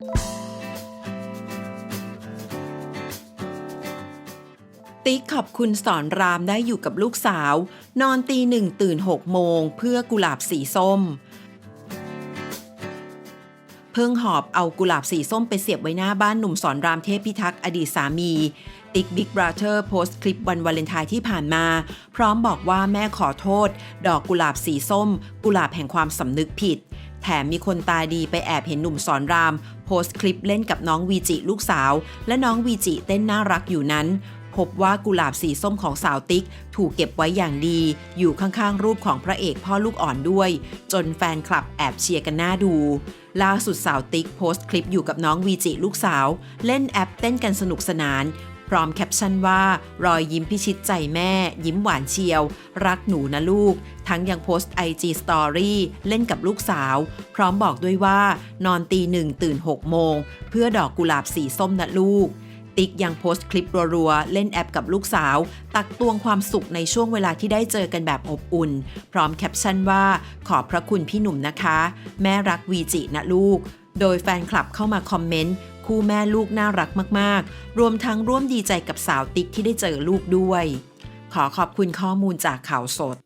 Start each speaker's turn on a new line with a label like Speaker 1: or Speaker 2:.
Speaker 1: ติ๊กขอบคุณสอนรามได้อยู่กับลูกสาว นอนตีหนึ่งตื่นหกโมง เพื่อกุหลาบสีส้ม เพิ่งหอบเอากุหลาบสีส้มไปเสียบไว้หน้าบ้านหนุ่มสอนรามเทพพิทักษ์อดีตสามี ติ๊กบิ๊กบราเธอร์โพสต์คลิปวันวาเลนไทน์ที่ผ่านมา พร้อมบอกว่าแม่ขอโทษ ดอกกุหลาบสีส้ม กุหลาบแห่งความสำนึกผิด แถมมีคนตาดีไปแอบเห็นหนุ่มสอนราม โพสต์คลิปเล่นกับน้องวีจิลูกสาว และน้องวีจิเต้นน่ารักอยู่นั้น พบว่ากุหลาบสีส้มของสาวติ๊ก ถูกเก็บไว้อย่างดี อยู่ข้างๆ รูปของพระเอกพ่อลูกอ่อนด้วย จนแฟนคลับแอบเชียร์กันหน้าดู ล่าสุดสาวติ๊กโพสต์คลิปอยู่กับน้องวีจิลูกสาว เล่นแอปเต้นกันสนุกสนาน พร้อมแคปชั่นว่า รอยยิ้มพิชิตใจแม่ ยิ้มหวานเชียว รักหนูนะลูก ทั้งยังโพสต์ IG Story เล่นกับลูกสาว พร้อมบอกด้วยว่า นอนตีหนึ่งตื่น 6 โมง เพื่อดอกกุหลาบสีส้มนะลูกติ๊กยังโพสต์คลิปรัวๆ เล่นแอปกับลูกสาว ตักตวงความสุขในช่วงเวลาที่ได้เจอกันแบบอบอุ่น พร้อมแคปชั่นว่า ขอบพระคุณพี่หนุ่มนะคะ แม่รักวีจินะลูกโดยแฟนคลับเข้ามาคอมเมนต์ คู่แม่ลูกน่ารักมากๆ รวมทั้งร่วมดีใจกับสาวติ๊กที่ได้เจอลูกด้วย ขอขอบคุณข้อมูลจากข่าวสด